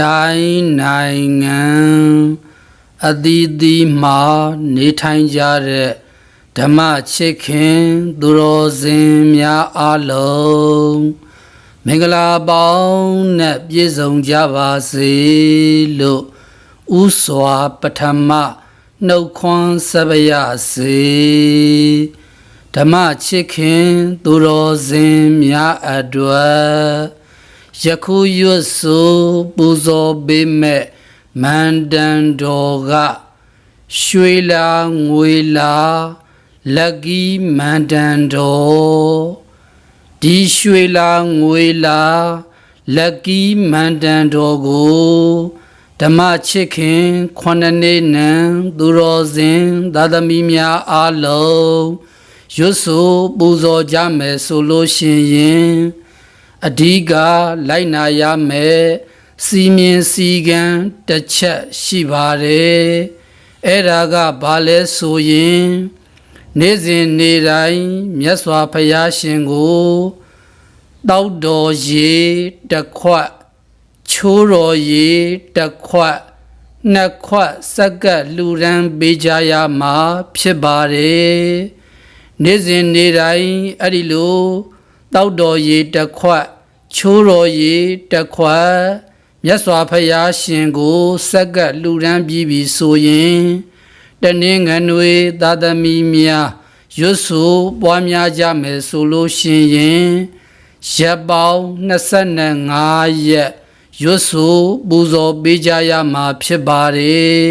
တိုင်းနိုင်ငံအသီးသီးမှာနေထိုင်ကြတဲ့ဓမ္မချစ်ခင်သူတော်စင်များအားလုံးမင်္ဂလာပေါင်းနဲ့ပြည့်စုံကြပါစေလို့ဥစွာပထမနှုတ်ခွန်းဆက်ပါရစေဓမ္မချစ်ခင်သူတော်စင်များအတွက် ယခုရွတ်ဆိုပူဇော်ပေးမဲ့မန္တန်တော်ကရွှေလာငွေလာလက်ကီမန္တန်တော်ဒီရွှေလာငွေလာလက်ကီမန္တန်တော်ကိုဓမ္မချစ်ခင်ခုနှစ်နှစ်နံသူတော်စင်သာသမီများအားလုံးရွတ်ဆိုပူဇော်ကြမယ်ဆိုလို့ရှိရင် အဓိကလိုက်နာရမယ်စီမင်းစီကံတစ်ချက်ရှိပါတယ်အဲ့ဒါကဘာလဲဆိုရင်နေ့စဉ်နေ့တိုင်းမြတ်စွာဘုရားရှင်ကိုတောက်တော်ရေတစ်ခွက်ချိုးတော်ရေတစ်ခွက်နှစ်ခွက်စက္ကပ်လှူဒန်းပေးကြရမှာဖြစ်ပါတယ်နေ့စဉ်နေ့တိုင်းအဲ့ဒီလို တောက်တော်ရေတစ်ခွက်ချိုးတော်ရေတစ်ခွက်မြတ်စွာဘုရားရှင်ကိုစက္ကပ်လှူဒန်းပြီးပြီဆိုရင်တနင်္ဂနွေသာသမီများရွတ်ဆိုပွားများကြမယ်ဆိုလို့ရှင်ရင်ရက်ပေါင်း25ရက်ရွတ်ဆိုပူဇော်ပေးကြရမှာဖြစ်ပါတယ်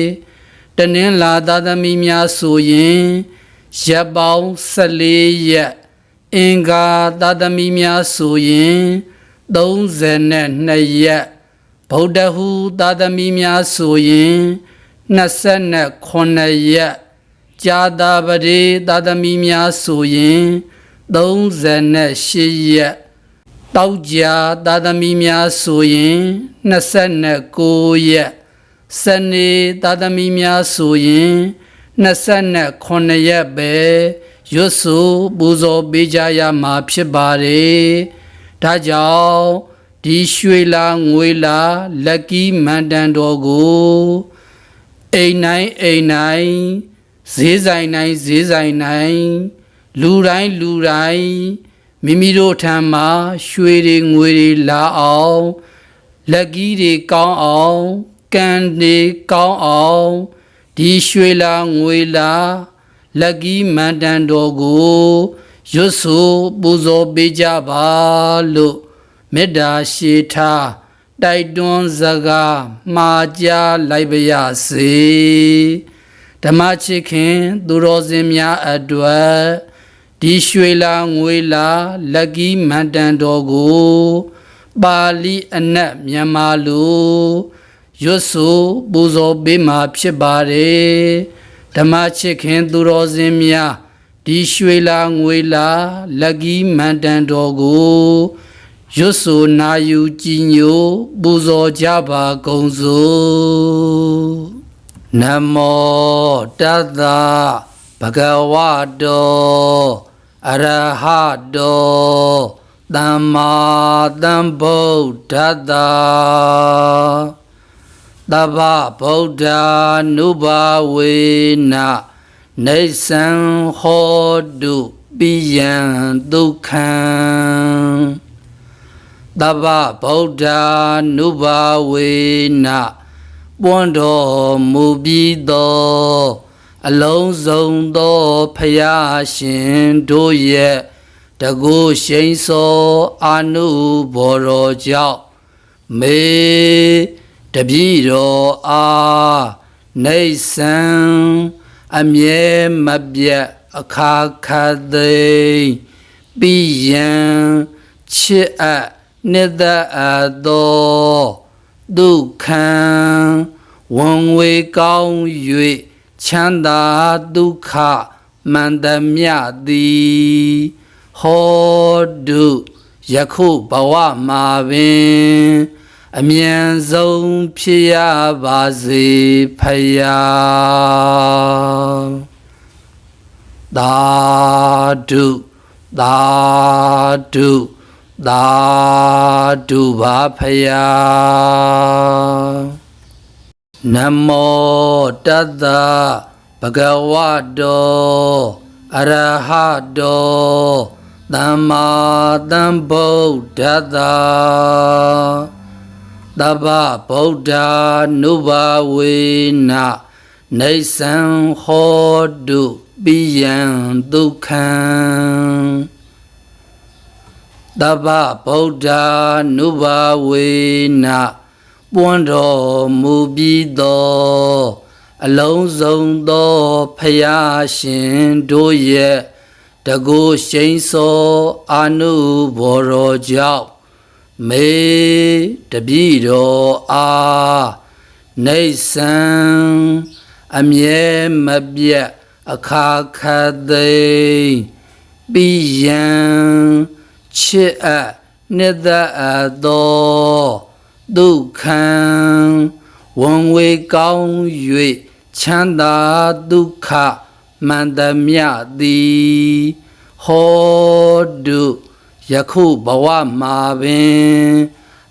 တနင်္လာသာသမီများဆိုရင်ရက်ပေါင်း14ရက် အင်္ဂါသာသမီများဆိုရင်32ရက်ဗုဒ္ဓဟူသာသမီများဆိုရင်29ရက်ကြာတာပတိသာသမီများဆိုရင်38ရက်တောက်ကြသာသမီများဆိုရင်29ရက်စနေသာသမီများဆိုရင်29ရက်ပဲ ရွတ်ဆိုပူဇော်ပေးကြရမှာဖြစ်ပါတယ်ဒါကြောင့်ဒီရွှေလာငွေလာလက်ကီမန္တန်တော်ကိုအိမ်နိုင်အိမ်နိုင်ဈေးဆိုင်နိုင်ဈေးဆိုင်နိုင်လူတိုင်းလူတိုင်းမိမိတို့ထံမှာရွှေတွေငွေတွေလာအောင်လက်ကီးတွေကောင်းအောင်ကံတွေကောင်းအောင်ဒီရွှေလာငွေလာ လက်ကီးမန္တန်တော်ကိုရွတ်ဆိုပူဇော်ပေးကြပါလို့မေတ္တာရှိထားတိုက်တွန်းစကားမှာကြားလိုက်ပါရစေဓမ္မချစ်ခင်သူတော်စင်များအတွက်ဒီရွှေလာငွေလာလက်ကီးမန္တန်တော်ကိုပါဠိအနက်မြန်မာလိုရွတ်ဆိုပူဇော်ပေးမှာဖြစ်ပါတယ် ဓမ္မချစ်ခင်သူတော်စင်များဒီရွှေလာငွေလာလက်ကီးမန္တန်တော်ကိုရွတ်ဆိုနာယူကြည်ညိုပူဇော်ကြပါကုန်စို့နမောတသဗဂဝတောအရဟတောသမ္မာသမ္ဗုဒ္ဓတ္တ သဗ္ဗဗုဒ္ဓ ानु ဘာဝေနနေသံဟောတုပိယံဒုက္ခံသဗ္ဗဗုဒ္ဓ ानु ဘာဝေနပွန်းတော်မူပြီးသောအလုံးစုံသောဖယားရှင်တို့ရဲ့တကုရှိန်စောအာနုဘော်တော်ကြောင့်မေ တပည့်တော်အားနေဆံအမြဲမပြတ်အခါခတ်သိပြီးယံချစ်အပ်နှစ်သက်အပ်သောဒုက္ခံဝန်ဝေကောင်း၍ချမ်းသာဒုက္ခမန္တမြသည်ဟောတုယခုဘဝမှာပင် အမြန်ဆုံးဖြစ်ရပါစေဖယားသာဓုသာဓုသာဓုပါဖယားနမောတတ္တဗဂဝတောအရဟတောသမ္မာသမ္ဗုဒ္ဓတ္တ သဗ္ဗဗုဒ္ဓ ानु ဘာဝေနနေသံဟောတုပိယံဒုက္ခံသဗ္ဗဗုဒ္ဓ ानु ဘာဝေနပွန်းတော်မူပြီးသောအလုံးစုံသောဖယားရှင်တို့ရဲ့တကုရှိန်သောအာနုဘော်တော်ကြောင့် မေတပိတော်အားနေဆံအမြဲမပြတ်အခါခတ်သိမ်းပြီးရန်ချစ်အပ်နှစ်သက်အပ်သောဒုက္ခံဝန်ဝေကောင်း၍ချမ်းသာဒုက္ခမန္တမြသည်ဟောတု ယခုဘဝမှာပင်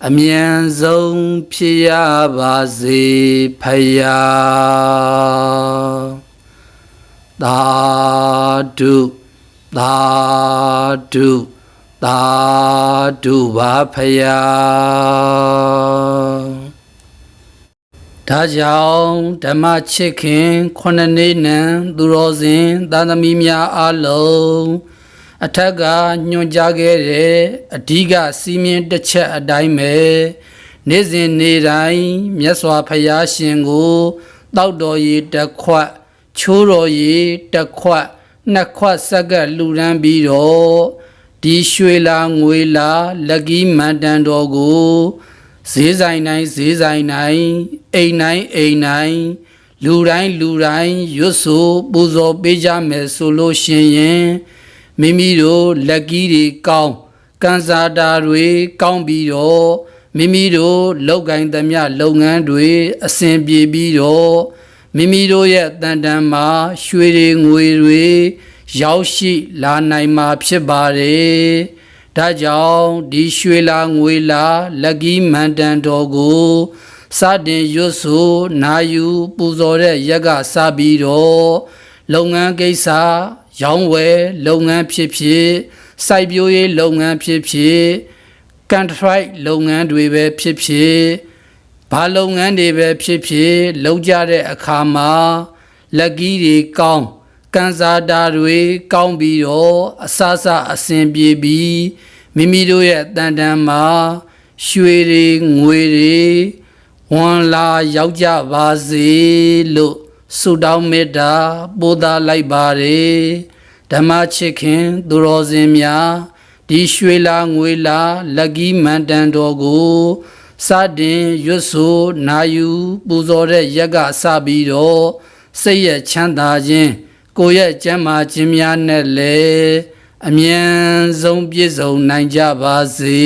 အမြန်ဆုံးဖြစ်ရပါစေဖယားသာဓုသာဓုသာဓုပါဖယားဒါကြောင့်ဓမ္မချစ်ခင်ခုနှစ်နှစ်နံသူတော်စင်သာသမီများအားလုံး အထက်ကညွှန်ကြားခဲ့တဲ့အဓိကစီမင်းတစ်ချက်အတိုင်းပဲနေ့စဉ်နေ့တိုင်းမြတ်စွာဘုရားရှင်ကိုတောက်တော်ရည်တစ်ခွက်ချိုးတော်ရည်တစ်ခွက်နှစ်ခွက်ဆက်ကပ်လှူဒန်းပြီးတော့ဒီရွှေလာငွေလာလက်ကီးမန်တန်တော်ကိုဈေးဆိုင်တိုင်းဈေးဆိုင်တိုင်းအိမ်တိုင်းအိမ်တိုင်းလူတိုင်းလူတိုင်းရွတ်ဆိုပူဇော်ပေးကြမယ်ဆိုလို့ရှင်ရင် မိမိတို့လက်ကီးတွေကောင်းကန်စာတာတွေကောင်းပြီးတော့မိမိတို့လောက်ကင်သမျှလုပ်ငန်းတွေအဆင်ပြေပြီးတော့မိမိတို့ရဲ့တန်တန်မှာရွှေတွေငွေတွေရောက်ရှိလာနိုင်မှာဖြစ်ပါတယ်။ဒါကြောင့်ဒီရွှေလာငွေလာလက်ကီးမန်တန်တော်ကိုစတင်ရွတ်ဆိုနာယူပူဇော်တဲ့ရက်ကစပြီးတော့လုပ်ငန်းကိစ္စ ရောင်းဝယ်လုပ်ငန်းဖြစ်ဖြစ်စိုက်ပျိုးရေးလုပ်ငန်းဖြစ်ဖြစ်ကန်ထရိုက်လုပ်ငန်းတွေပဲဖြစ်ဖြစ်ဘာလုပ်ငန်းတွေပဲဖြစ်ဖြစ်လုပ်ကြတဲ့အခါမှာလက်ကီးတွေကောင်းကန်စာတာတွေကောင်းပြီးတော့အဆအဆအဆင်ပြေပြီးမိမိတို့ရဲ့တန်တန်မှာရွှေတွေငွေတွေဝန်လာရောက်ကြပါစေလို့ ဆုတောင်းမေတ္တာပို့သလိုက်ပါတယ်ဓမ္မချစ်ခင်သူတော်စင်များဒီရွှေလာငွေလာလက်ကီးမန်တန်တော်ကိုစတင်ရွတ်ဆိုနာယူပူဇော်တဲ့ရက်ကစပြီးတော့စိတ်ရဲ့ချမ်းသာခြင်းကိုယ့်ရဲ့ကျမ်းမာခြင်းများနဲ့လည်းအမြန်ဆုံးပြည့်စုံနိုင်ကြပါစေ